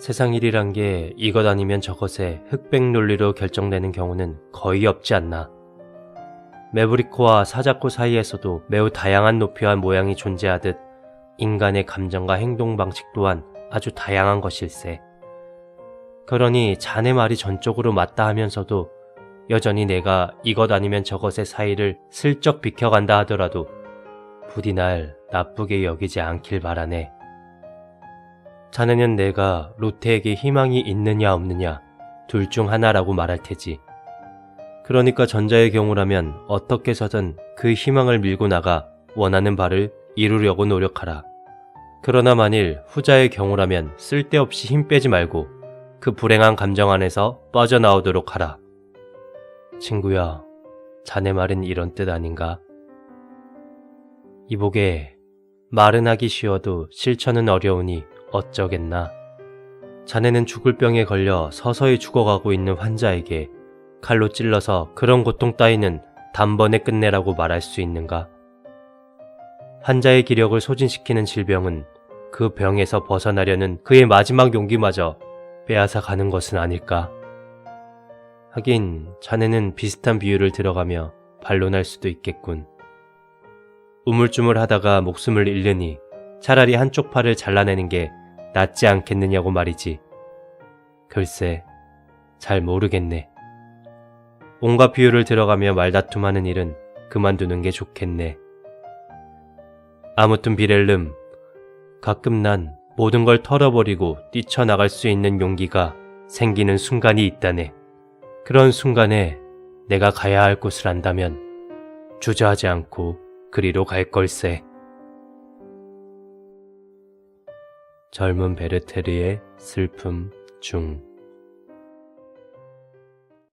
세상 일이란 게 이것 아니면 저것에 흑백 논리로 결정되는 경우는 거의 없지 않나. 메브리코와 사자코 사이에서도 매우 다양한 높이와 모양이 존재하듯 인간의 감정과 행동 방식 또한 아주 다양한 것일세. 그러니 자네 말이 전적으로 맞다 하면서도 여전히 내가 이것 아니면 저것의 사이를 슬쩍 비켜간다 하더라도 부디 날 나쁘게 여기지 않길 바라네. 자네는 내가 로테에게 희망이 있느냐 없느냐 둘 중 하나라고 말할 테지. 그러니까 전자의 경우라면 어떻게 해서든 그 희망을 밀고 나가 원하는 바를 이루려고 노력하라. 그러나 만일 후자의 경우라면 쓸데없이 힘 빼지 말고 그 불행한 감정 안에서 빠져나오도록 하라. 친구야, 자네 말은 이런 뜻 아닌가? 이보게, 말은 하기 쉬워도 실천은 어려우니 어쩌겠나. 자네는 죽을 병에 걸려 서서히 죽어가고 있는 환자에게 칼로 찔러서 그런 고통 따위는 단번에 끝내라고 말할 수 있는가? 환자의 기력을 소진시키는 질병은 그 병에서 벗어나려는 그의 마지막 용기마저 빼앗아 가는 것은 아닐까? 하긴 자네는 비슷한 비유를 들어가며 반론할 수도 있겠군. 우물쭈물 하다가 목숨을 잃으니 차라리 한쪽 팔을 잘라내는 게 낫지 않겠느냐고 말이지. 글쎄, 잘 모르겠네. 온갖 비유를 들어가며 말다툼하는 일은 그만두는 게 좋겠네. 아무튼 비렐름, 가끔 난 모든 걸 털어버리고 뛰쳐나갈 수 있는 용기가 생기는 순간이 있다네. 그런 순간에 내가 가야 할 곳을 안다면 주저하지 않고 그리로 갈 걸세. 젊은 베르테르의 슬픔 중